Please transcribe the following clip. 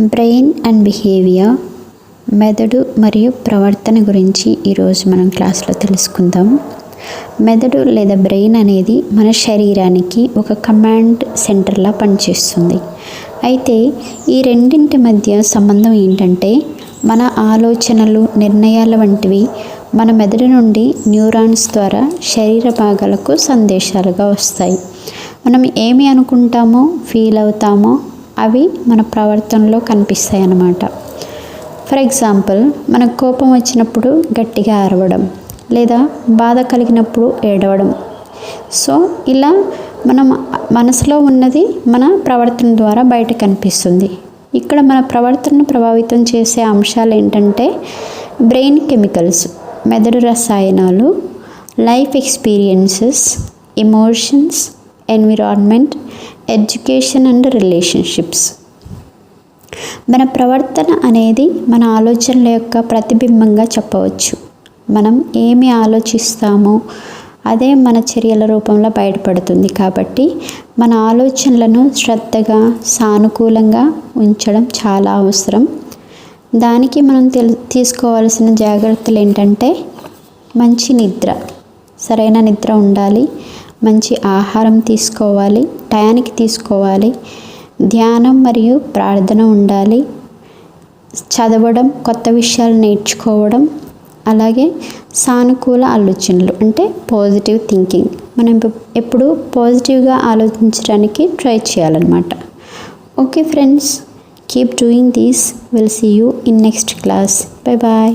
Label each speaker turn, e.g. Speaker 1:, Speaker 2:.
Speaker 1: Brain and behaviour మెదడు మరియు ప్రవర్తన గురించి ఈరోజు మనం క్లాస్లో తెలుసుకుందాం. మెదడు లేదా బ్రెయిన్ అనేది మన శరీరానికి ఒక కమాండ్ సెంటర్లా పనిచేస్తుంది. అయితే ఈ రెండింటి మధ్య సంబంధం ఏంటంటే మన ఆలోచనలు నిర్ణయాల వంటివి మన మెదడు నుండి న్యూరాన్స్ ద్వారా శరీర భాగాలకు సందేశాలుగా వస్తాయి. మనం ఏమి అనుకుంటామో ఫీల్ అవుతామో అవి మన ప్రవర్తనలో కనిపిస్తాయి అన్నమాట ఫర్ ఎగ్జాంపుల్ మనకు కోపం వచ్చినప్పుడు గట్టిగా అరవడం లేదా బాధ కలిగినప్పుడు ఏడవడం. సో ఇలా మనం మనసులో ఉన్నది మన ప్రవర్తన ద్వారా బయట కనిపిస్తుంది. ఇక్కడ మన ప్రవర్తనను ప్రభావితం చేసే అంశాలు ఏంటంటే బ్రెయిన్ కెమికల్స్ మెదడు రసాయనాలు life experiences emotions environment education and relationships మన ప్రవర్తన అనేది మన ఆలోచనల యొక్క ప్రతిబింబంగా చెప్పవచ్చు. మనం ఏమి ఆలోచిస్తామో అదే మన చర్యల రూపంలో బయటపడుతుంది కాబట్టి మన ఆలోచనలను శ్రద్ధగా సానుకూలంగా ఉంచడం చాలా అవసరం. దానికి మనం తెల్ తీసుకోవాల్సిన జాగ్రత్తలు ఏంటంటే మంచి నిద్ర. సరైన నిద్ర ఉండాలి. మంచి ఆహారం తీసుకోవాలి టయానికి తీసుకోవాలి ధ్యానం మరియు ప్రార్థన ఉండాలి చదవడం కొత్త విషయాలు నేర్చుకోవడం అలాగే సానుకూల ఆలోచనలు అంటే పాజిటివ్ థింకింగ్ మనం ఎప్పుడు పాజిటివ్గా ఆలోచించడానికి ట్రై చేయాలన్నమాట. Okay friends keep doing these will see you in next class bye bye